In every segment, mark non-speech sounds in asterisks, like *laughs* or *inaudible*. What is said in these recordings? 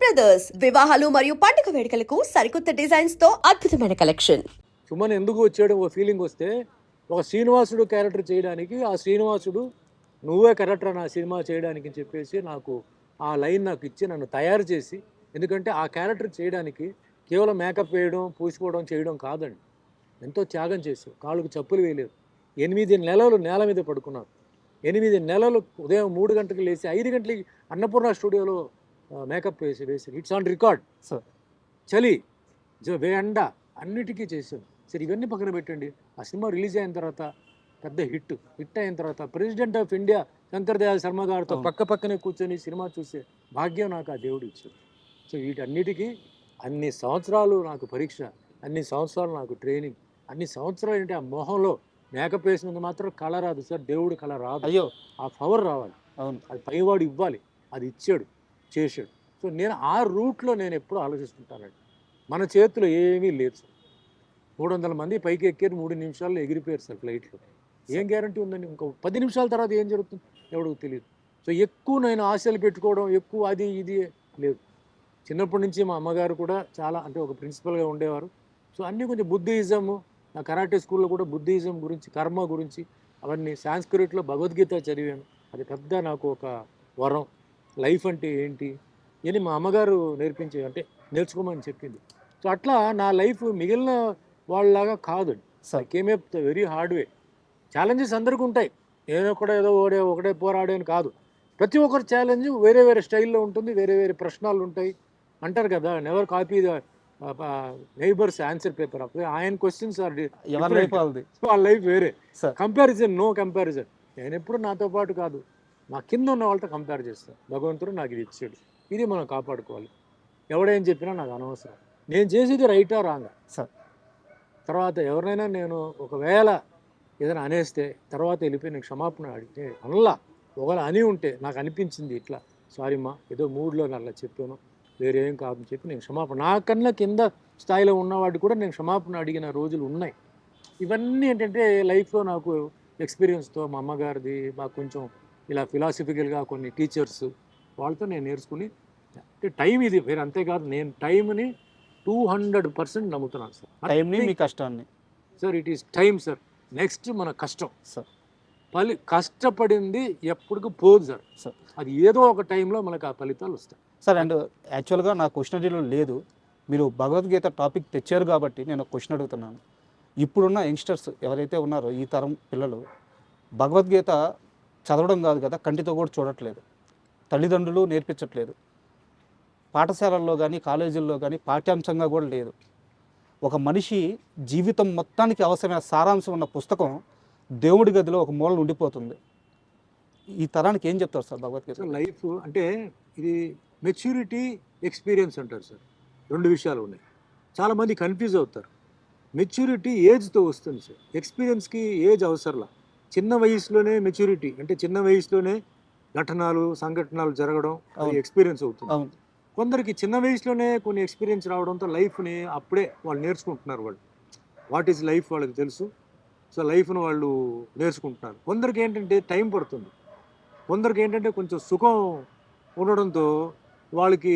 Brothers వివాహాలు మరియు పండుగ వేడుకలకు సరికొత్త డిజైన్స్తో అద్భుతమైన కలెక్షన్ సుమన్ ఎందుకు వచ్చాడు ఒక ఫీలింగ్ వస్తే ఒక శ్రీనివాసుడు క్యారెక్టర్ చేయడానికి ఆ శ్రీనివాసుడు నువ్వే క్యారెక్టర్ నా సినిమా చేయడానికి చెప్పేసి నాకు ఆ లైన్ నాకు ఇచ్చి నన్ను తయారు చేసి ఎందుకంటే ఆ క్యారెక్టర్ చేయడానికి కేవలం మేకప్ వేయడం పూసుకోవడం చేయడం కాదండి. ఎంతో త్యాగం చేశావు. కాళ్ళకు చెప్పులు వేయలేదు. ఎనిమిది నెలలు నేల మీద పడుకున్నారు ఎనిమిది నెలలు ఉదయం మూడు గంటలకు లేచి ఐదు గంటలకి అన్నపూర్ణ స్టూడియోలో మేకప్ వేసి వేసి ఇట్స్ ఆన్ రికార్డ్. సార్. చలి జ ఎండ అన్నిటికీ చేశాను సరే ఇవన్నీ పక్కన పెట్టండి. ఆ సినిమా రిలీజ్ అయిన తర్వాత పెద్ద హిట్ హిట్ అయిన తర్వాత president of India Shankar Dayal Sharma గారితో. పక్క పక్కనే కూర్చొని సినిమా చూసే భాగ్యం నాకు ఆ దేవుడు ఇచ్చాడు. సో వీటన్నిటికీ అన్ని సంవత్సరాలు నాకు పరీక్ష అన్ని సంవత్సరాలు నాకు ట్రైనింగ్ అన్ని సంవత్సరాలు ఏంటి ఆ మొహంలో మేకప్ వేసినందుకు మాత్రం కళ రాదు సార్. దేవుడు కళ రాదు. అయ్యో. ఆ పవర్ రావాలి. అవును. అది పైవాడు ఇవ్వాలి. అది ఇచ్చాడు. చేశాడు. సో నేను ఆ రూట్లో నేను ఎప్పుడూ ఆలోచిస్తుంటానండి. మన చేతిలో ఏమీ లేదు సార్. మూడు వందల మంది పైకి ఎక్కారు మూడు నిమిషాల్లో ఎగిరిపోయారు సార్ ఫ్లైట్లో. ఏం గ్యారంటీ ఉందండి? ఇంకో పది నిమిషాల తర్వాత ఏం జరుగుతుంది? ఎవడికి తెలియదు. సో ఎక్కువ నేను ఆశలు పెట్టుకోవడం ఎక్కువ అది ఇది లేదు. చిన్నప్పటి నుంచి మా అమ్మగారు కూడా చాలా అంటే ఒక ప్రిన్సిపల్గా ఉండేవారు. సో అన్నీ కొంచెం బుద్ధిజము నా కరాటే స్కూల్లో కూడా బుద్ధిజం గురించి కర్మ గురించి అవన్నీ సాంస్క్రిట్లో భగవద్గీత చదివాను. అది పెద్ద నాకు ఒక వరం. లైఫ్ అంటే ఏంటి? అని మా అమ్మగారు నేర్పించే అంటే నేర్చుకోమని చెప్పింది. సో అట్లా నా లైఫ్ మిగిలిన వాళ్ళలాగా కాదు. Sir. Came very hard way challenges అందరికీ ఉంటాయి. నేను ఒకటే ఏదో ఒకటే ఒకటే పోరాడే అని కాదు. ప్రతి ఒక్కరి ఛాలెంజ్ వేరే వేరే స్టైల్లో ఉంటుంది వేరే వేరే ప్రశ్నలు ఉంటాయి. అంటారు కదా never copy the neighbours answer paper అప్పుడు ఆయన క్వశ్చన్స్ ఆర్ వాళ్ళ లైఫ్ వేరే. కంపారిజన్ నో కంపారిజన్ నేను ఎప్పుడు నాతో పాటు కాదు. నా కింద ఉన్న వాళ్ళతో కంపేర్ చేస్తాను భగవంతుడు నాకు ఇది ఇచ్చాడు. ఇది మనం కాపాడుకోవాలి. ఎవడేం చెప్పినా నాకు అనవసరం. నేను చేసేది రైటా రాంగా సార్. తర్వాత ఎవరినైనా నేను ఒకవేళ ఏదైనా అనేస్తే తర్వాత వెళ్ళిపోయి నేను క్షమాపణ అడిగితే అనలా. ఒకవేళ అని ఉంటే నాకు అనిపించింది ఇట్లా. సారీ మా ఏదో మూడ్లో అలా చెప్పాను. వేరే కాదని చెప్పి నేను క్షమాపణ నాకన్నా కింద స్థాయిలో ఉన్నవాడు కూడా నేను క్షమాపణ అడిగిన రోజులు ఉన్నాయి. ఇవన్నీ ఏంటంటే లైఫ్లో నాకు ఎక్స్పీరియన్స్తో మా అమ్మగారిది మాకు కొంచెం ఇలా ఫిలాసఫికల్గా కొన్ని టీచర్స్ వాళ్ళతో నేను నేర్చుకుని అంటే టైం ఇది వేరే అంతేకాదు నేను టైంని టూ హండ్రెడ్ పర్సెంట్ నమ్ముతున్నాను సార్. టైంని మీ కష్టాన్ని. Sir it is time sir next మన కష్టం. సార్ ఫలి కష్టపడింది ఎప్పటికి పోదు సార్ సార్ అది ఏదో ఒక టైంలో మనకు ఆ ఫలితాలు వస్తాయి. సార్ అండ్ యాక్చువల్గా నా క్వశ్చనరీలో లేదు. మీరు భగవద్గీత టాపిక్ తెచ్చారు కాబట్టి నేను క్వశ్చన్ అడుగుతున్నాను. ఇప్పుడున్న యంగ్స్టర్స్ ఎవరైతే ఉన్నారో ఈ తరం పిల్లలు భగవద్గీత చదవడం కాదు కదా కంటితో కూడా చూడట్లేదు. తల్లిదండ్రులు నేర్పించట్లేదు. పాఠశాలల్లో కానీ కాలేజీల్లో కానీ పాఠ్యాంశంగా కూడా లేదు. ఒక మనిషి జీవితం మొత్తానికి అవసరమైన సారాంశం ఉన్న పుస్తకం దేవుడి గదిలో ఒక మూల ఉండిపోతుంది. ఈ తరానికి ఏం చెప్తారు సార్ భగవద్గీత? లైఫ్ అంటే ఇది మెచ్యూరిటీ ఎక్స్పీరియన్స్ అంటారు సార్. రెండు విషయాలు ఉన్నాయి. చాలామంది కన్ఫ్యూజ్ అవుతారు. మెచ్యూరిటీ ఏజ్తో వస్తుంది సార్. ఎక్స్పీరియన్స్కి ఏజ్ అవసరంలా. చిన్న వయసులోనే మెచ్యూరిటీ అంటే చిన్న వయసులోనే ఘటనలు సంఘటనలు జరగడం అది. ఎక్స్పీరియన్స్ అవుతుంది. కొందరికి చిన్న వయసులోనే కొన్ని ఎక్స్పీరియన్స్ రావడంతో లైఫ్ని అప్పుడే వాళ్ళు నేర్చుకుంటున్నారు వాళ్ళు. వాట్ ఈజ్ లైఫ్ వాళ్ళకి తెలుసు. సో లైఫ్ను వాళ్ళు నేర్చుకుంటున్నారు. కొందరికి ఏంటంటే టైం పడుతుంది. కొందరికి ఏంటంటే కొంచెం సుఖం ఉండడంతో వాళ్ళకి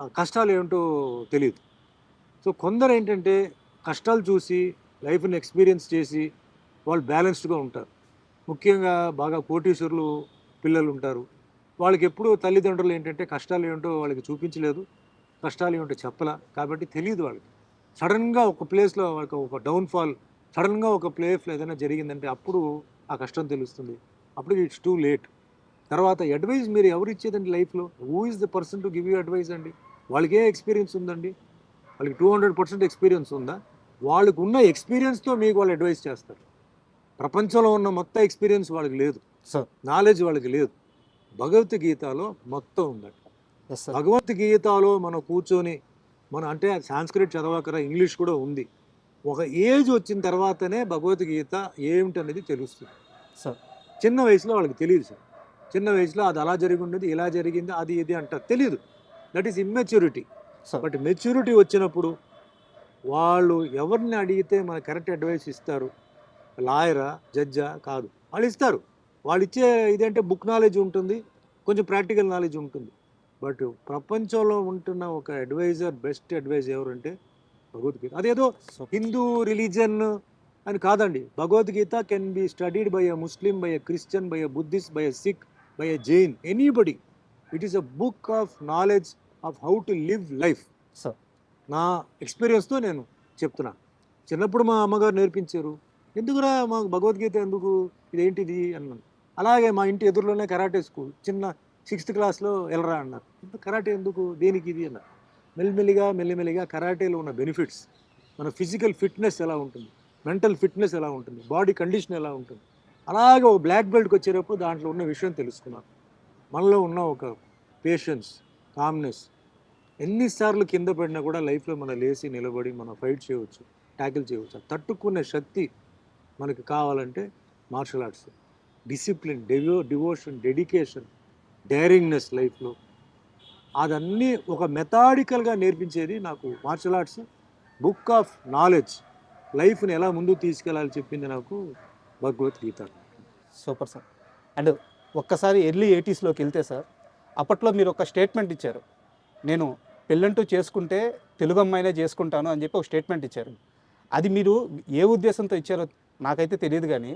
ఆ కష్టాలు ఏమిటో తెలియదు సో కొందరు ఏంటంటే కష్టాలు చూసి లైఫ్ని ఎక్స్పీరియన్స్ చేసి వాళ్ళు బ్యాలెన్స్డ్గా ఉంటారు. ముఖ్యంగా బాగా కోటీశ్వరులు పిల్లలు ఉంటారు వాళ్ళకి ఎప్పుడూ తల్లిదండ్రులు ఏంటంటే కష్టాలు ఏంటో వాళ్ళకి చూపించలేదు. కష్టాలు ఏంటో చెప్పలా. కాబట్టి తెలియదు వాళ్ళకి. సడన్గా ఒక ప్లేస్లో వాళ్ళకి ఒక డౌన్ఫాల్ సడన్గా ఒక ప్లేస్లో ఏదైనా జరిగిందంటే అప్పుడు ఆ కష్టం తెలుస్తుంది. అప్పుడు ఇట్స్ టూ లేట్. తర్వాత అడ్వైజ్ మీరు ఎవరు ఇచ్చేదండి లైఫ్లో? Who is the person to give you advice అండి? వాళ్ళకి ఏ ఎక్స్పీరియన్స్ ఉందండి? వాళ్ళకి టూ హండ్రెడ్ పర్సెంట్ ఎక్స్పీరియన్స్ ఉందా? వాళ్ళకు ఉన్న ఎక్స్పీరియన్స్తో మీకు వాళ్ళు అడ్వైస్ చేస్తారు. ప్రపంచంలో ఉన్న మొత్తం ఎక్స్పీరియన్స్ వాళ్ళకి లేదు. సార్. నాలెడ్జ్ వాళ్ళకి లేదు. భగవద్గీతలో మొత్తం ఉందండి సార్ భగవద్గీతలో మనం కూర్చొని మనం అంటే సాంస్క్రిట్ చదవకరా ఇంగ్లీష్ కూడా ఉంది. ఒక ఏజ్ వచ్చిన తర్వాతనే భగవద్గీత ఏమిటనేది తెలుస్తుంది. సార్. చిన్న వయసులో వాళ్ళకి తెలియదు సార్. చిన్న వయసులో అది అలా జరిగి ఉండేది ఇలా జరిగింది అది ఇది అంటారు. తెలియదు that is immaturity sir. But maturity వచ్చినప్పుడు వాళ్ళు ఎవరిని అడిగితే మన కరెక్ట్ అడ్వైస్ ఇస్తారు? లాయరా జడ్జా కాదు. వాళ్ళు ఇస్తారు వాళ్ళు ఇచ్చే ఇదంటే బుక్ నాలెడ్జ్ ఉంటుంది కొంచెం ప్రాక్టికల్ నాలెడ్జ్ ఉంటుంది. బట్ ప్రపంచంలో ఉంటున్న ఒక అడ్వైజర్ బెస్ట్ అడ్వైజ్ ఎవరంటే భగవద్గీత. అదేదో హిందూ రిలీజన్ అని కాదండి. Bhagavad Gita can be studied by a Muslim by a Christian by a Buddhist by a Sikh by a Jain. Anybody. It is a book of knowledge of how to live life. Sir నా ఎక్స్పీరియన్స్తో నేను చెప్తున్నా. చిన్నప్పుడు మా అమ్మగారు నేర్పించారు. ఎందుకురా మాకు భగవద్గీత ఎందుకు? ఇదేంటిది? అన్నాను అలాగే మా ఇంటి ఎదురులోనే కరాటే స్కూల్. చిన్న సిక్స్త్ క్లాస్లో వెళ్ళరా అన్నారు. ఇంత కరాటే ఎందుకు? దేనికి ఇది? అన్నారు. మెల్లిమెల్లిగా మెల్లిమెల్లిగా కరాటేలో ఉన్న బెనిఫిట్స్. మన ఫిజికల్ ఫిట్నెస్ ఎలా ఉంటుంది? మెంటల్ ఫిట్నెస్ ఎలా ఉంటుంది? బాడీ కండిషన్ ఎలా ఉంటుంది? అలాగే ఒక బ్లాక్ బెల్ట్కి వచ్చేటప్పుడు దాంట్లో ఉన్న విషయం తెలుసుకున్నాను. మనలో ఉన్న ఒక పేషెన్స్ కామ్నెస్ ఎన్నిసార్లు కింద పడినా కూడా లైఫ్లో మనం లేచి నిలబడి మనం ఫైట్ చేయవచ్చు ట్యాకిల్ చేయవచ్చు తట్టుకునే శక్తి మనకి కావాలంటే martial arts. Discipline డెవో devotion dedication daringness లైఫ్లో. అదన్నీ ఒక మెథాడికల్గా నేర్పించేది నాకు martial arts. Book of knowledge. లైఫ్ని ఎలా ముందుకు తీసుకెళ్ళాలి చెప్పింది నాకు భగవద్గీత. Super sir. అండ్ ఒక్కసారి ఎర్లీ ఎయిటీస్లోకి వెళ్తే సార్ అప్పట్లో మీరు ఒక స్టేట్మెంట్ ఇచ్చారు. నేను పెళ్ళంటూ చేసుకుంటే తెలుగు అమ్మాయినే చేసుకుంటాను అని చెప్పి ఒక స్టేట్మెంట్ ఇచ్చారు. అది మీరు ఏ ఉద్దేశంతో ఇచ్చారో నాకైతే తెలియదు కానీ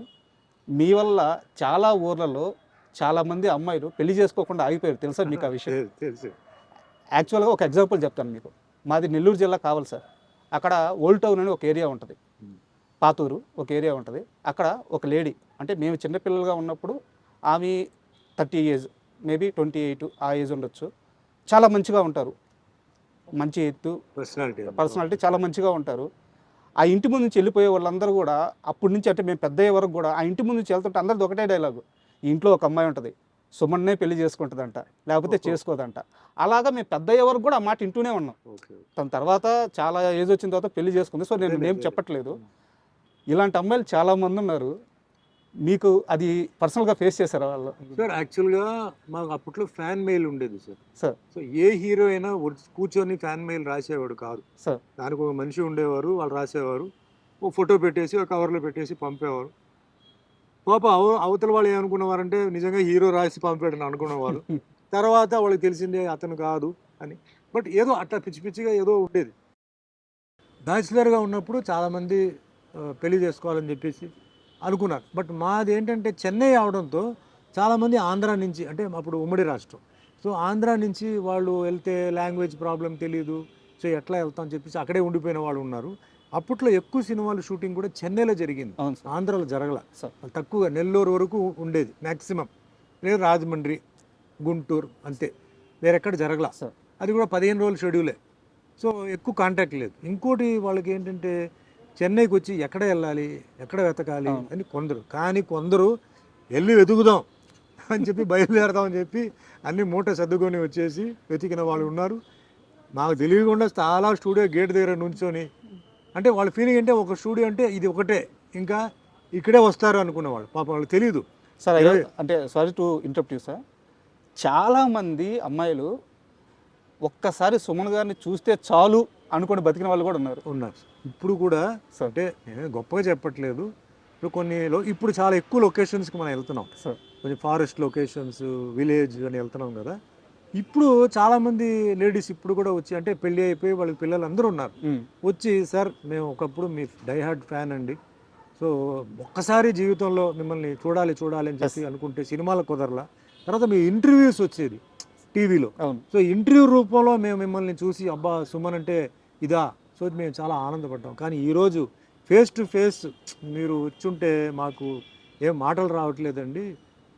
మీ వల్ల చాలా ఊర్లలో చాలామంది అమ్మాయిలు పెళ్ళి చేసుకోకుండా ఆగిపోయారు. తెలుసా మీకు ఆ విషయం? తెలుసు, యాక్చువల్గా ఒక ఎగ్జాంపుల్ చెప్తాను మీకు. మాది నెల్లూరు జిల్లా కావాలి సార్. అక్కడ ఓల్డ్ టౌన్ అని ఒక ఏరియా ఉంటుంది. పాతూరు ఒక ఏరియా ఉంటుంది. అక్కడ ఒక లేడీ అంటే మేము చిన్నపిల్లలుగా ఉన్నప్పుడు ఆమె thirty age maybe twenty eight ఆ ఏజ్ ఉండొచ్చు. చాలా మంచిగా ఉంటారు. మంచి ఎత్తు పర్సనాలిటీ. పర్సనాలిటీ చాలా మంచిగా ఉంటారు. ఆ ఇంటి ముందు నుంచి వెళ్ళిపోయే వాళ్ళందరూ కూడా అప్పటి నుంచి అంటే మేము పెద్ద వరకు కూడా ఆ ఇంటి ముందు నుంచి వెళ్తుంటే అందరిది ఒకటే డైలాగు. ఈ ఇంట్లో ఒక అమ్మాయి ఉంటుంది. సుమన్నే పెళ్ళి చేసుకుంటుందంట. లేకపోతే. చేసుకోదంట. అలాగా మేము పెద్ద అయ్యే వరకు కూడా ఆ మాట ఇంటూనే ఉన్నాం. తన తర్వాత చాలా ఏజ్ వచ్చిన తర్వాత పెళ్ళి చేసుకుంది. సో నేను నేమ్ చెప్పట్లేదు. ఇలాంటి అమ్మాయిలు చాలా మంది ఉన్నారు. మీకు అది పర్సనల్గా ఫేస్ చేశారా వాళ్ళు? సార్ యాక్చువల్గా మాకు అప్పట్లో ఫ్యాన్ మెయిల్ ఉండేది సార్. సార్. సో ఏ హీరో అయినా కూర్చొని ఫ్యాన్ మెయిల్ రాసేవాడు కాదు. సార్. దానికి ఒక మనిషి ఉండేవారు వాళ్ళు రాసేవారు. ఒక ఫోటో పెట్టేసి ఒక కవర్లో పెట్టేసి పంపేవారు. పాప అవ అవతల వాళ్ళు ఏమనుకునేవారంటే నిజంగా హీరో రాసి పంపాడని అనుకునేవారు *laughs* తర్వాత వాళ్ళకి తెలిసిందే అతను కాదు అని. బట్ ఏదో అట్లా పిచ్చి పిచ్చిగా ఏదో ఉండేది. బ్యాచిలర్గా ఉన్నప్పుడు చాలామంది పెళ్ళి చేసుకోవాలని చెప్పేసి అనుకున్నారు. బట్ మాది ఏంటంటే చెన్నై అవడంతో చాలామంది ఆంధ్ర నుంచి అంటే అప్పుడు ఉమ్మడి రాష్ట్రం. సో ఆంధ్ర నుంచి వాళ్ళు వెళ్తే లాంగ్వేజ్ ప్రాబ్లం తెలియదు సో ఎట్లా వెళ్తాం అని చెప్పేసి అక్కడే ఉండిపోయిన వాళ్ళు ఉన్నారు. అప్పట్లో ఎక్కువ సినిమాలు షూటింగ్ కూడా చెన్నైలో జరిగింది. అవును సార్. ఆంధ్రాలో జరగల. సార్. తక్కువగా నెల్లూరు వరకు ఉండేది మ్యాక్సిమం లేదు రాజమండ్రి గుంటూరు అంతే. వేరెక్కడ జరగల. సార్. అది కూడా పదిహేను రోజుల షెడ్యూలే. సో ఎక్కువ కాంటాక్ట్ లేదు. ఇంకోటి వాళ్ళకి ఏంటంటే చెన్నైకి వచ్చి ఎక్కడ వెళ్ళాలి? ఎక్కడ వెతకాలి. అని కొందరు. కానీ కొందరు వెళ్ళి వెతుకుదాం అని చెప్పి బయలుదేరదాం అని చెప్పి అన్ని మూట సర్దుకొని వచ్చేసి వెతికిన వాళ్ళు ఉన్నారు. మాకు తెలియకుండా చాలా స్టూడియో గేట్ దగ్గర నుంచొని అంటే వాళ్ళ ఫీలింగ్ అంటే ఒక స్టూడియో అంటే ఇది ఒకటే. ఇంకా ఇక్కడే వస్తారు అనుకునేవాళ్ళు పాపం వాళ్ళకి తెలియదు సార్ అంటే sorry to interrupt you sir చాలామంది అమ్మాయిలు ఒక్కసారి సుమన్ గారిని చూస్తే చాలు అనుకొని బతికిన వాళ్ళు కూడా ఉన్నారు. ఉన్నారు. ఇప్పుడు కూడా సార్ అంటే నేను గొప్పగా చెప్పట్లేదు. ఇప్పుడు కొన్ని ఇప్పుడు చాలా ఎక్కువ లొకేషన్స్కి మనం వెళ్తున్నాం. సార్ కొంచెం ఫారెస్ట్ లొకేషన్స్ విలేజ్ అని వెళ్తున్నాం కదా. ఇప్పుడు చాలామంది లేడీస్ ఇప్పుడు కూడా వచ్చి అంటే పెళ్ళి అయిపోయి వాళ్ళకి పిల్లలు అందరూ ఉన్నారు. ఉమ్, వచ్చి సార్ మేము ఒకప్పుడు మీ డైహార్డ్ ఫ్యాన్ అండి. సో ఒక్కసారి జీవితంలో మిమ్మల్ని చూడాలి చూడాలి అని చెప్పి అనుకుంటే సినిమాలు కుదరలా. తర్వాత మీ ఇంటర్వ్యూస్ వచ్చేది. టీవీలో. సో ఇంటర్వ్యూ రూపంలో మేము మిమ్మల్ని చూసి అబ్బా సుమన్ అంటే ఇదా? సో మేము చాలా ఆనందపడ్డాం. కానీ ఈరోజు ఫేస్ టు ఫేస్ మీరు వచ్చుంటే మాకు ఏం మాటలు రావట్లేదండి.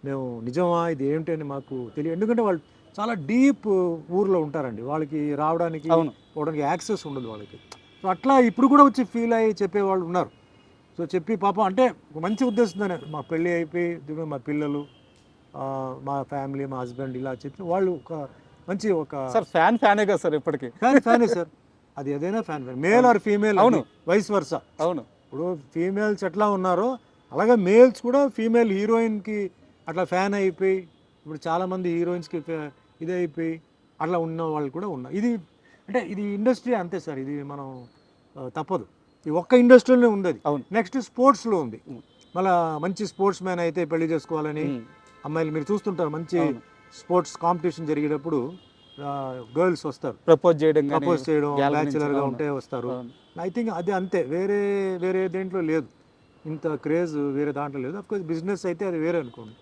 మేము నిజమా? ఇది ఏమిటి అని మాకు తెలియదు ఎందుకంటే వాళ్ళు చాలా డీప్ ఊర్లో ఉంటారండి. వాళ్ళకి రావడానికి పోవడానికి యాక్సెస్ ఉండదు వాళ్ళకి. సో అట్లా ఇప్పుడు కూడా వచ్చి ఫీల్ అయ్యి చెప్పేవాళ్ళు ఉన్నారు. సో చెప్పి పాపం అంటే మంచి ఉద్దేశంతోనే మా పెళ్ళి అయిపోయి మా పిల్లలు మా ఫ్యామిలీ మా హస్బెండ్ ఇలా చెప్పి వాళ్ళు ఒక మంచి ఒక సార్ ఫ్యాన్ ఫ్యానే కదా సార్ ఇప్పటికి. ఫ్యాన్ ఫ్యానే సార్. అది ఏదైనా fan fan. Male or female అవును. Vice versa. అవును. ఇప్పుడు ఫీమేల్స్ ఎట్లా ఉన్నారో అలాగే మేల్స్ కూడా ఫీమేల్ హీరోయిన్కి అట్లా ఫ్యాన్ అయిపోయి ఇప్పుడు చాలామంది హీరోయిన్స్కి ఇది అయిపోయి అట్లా ఉన్న వాళ్ళు కూడా ఉన్నారు. ఇది అంటే ఇది ఇండస్ట్రీ అంతే సార్. ఇది మనం తప్పదు. ఈ ఒక్క ఇండస్ట్రీలోనే ఉంది అది. అవును. నెక్స్ట్ స్పోర్ట్స్లో ఉంది. మళ్ళా మంచి స్పోర్ట్స్ మ్యాన్ అయితే పెళ్ళి చేసుకోవాలని అమ్మాయిలు మీరు చూస్తుంటారు మంచి స్పోర్ట్స్ కాంపిటీషన్ జరిగేటప్పుడు గర్ల్స్ వస్తారు. ప్రపోజ్ చేయడం ప్రపోజ్ చేయడం gallery నుంచి, బ్యాచులర్గా అవును. ఉంటే వస్తారు. ఐ థింక్ అది అంతే. వేరే వేరే దేంట్లో లేదు. ఇంత క్రేజ్ వేరే దాంట్లో లేదు. అఫ్కోర్స్ బిజినెస్ అయితే అది వేరే అనుకోండి.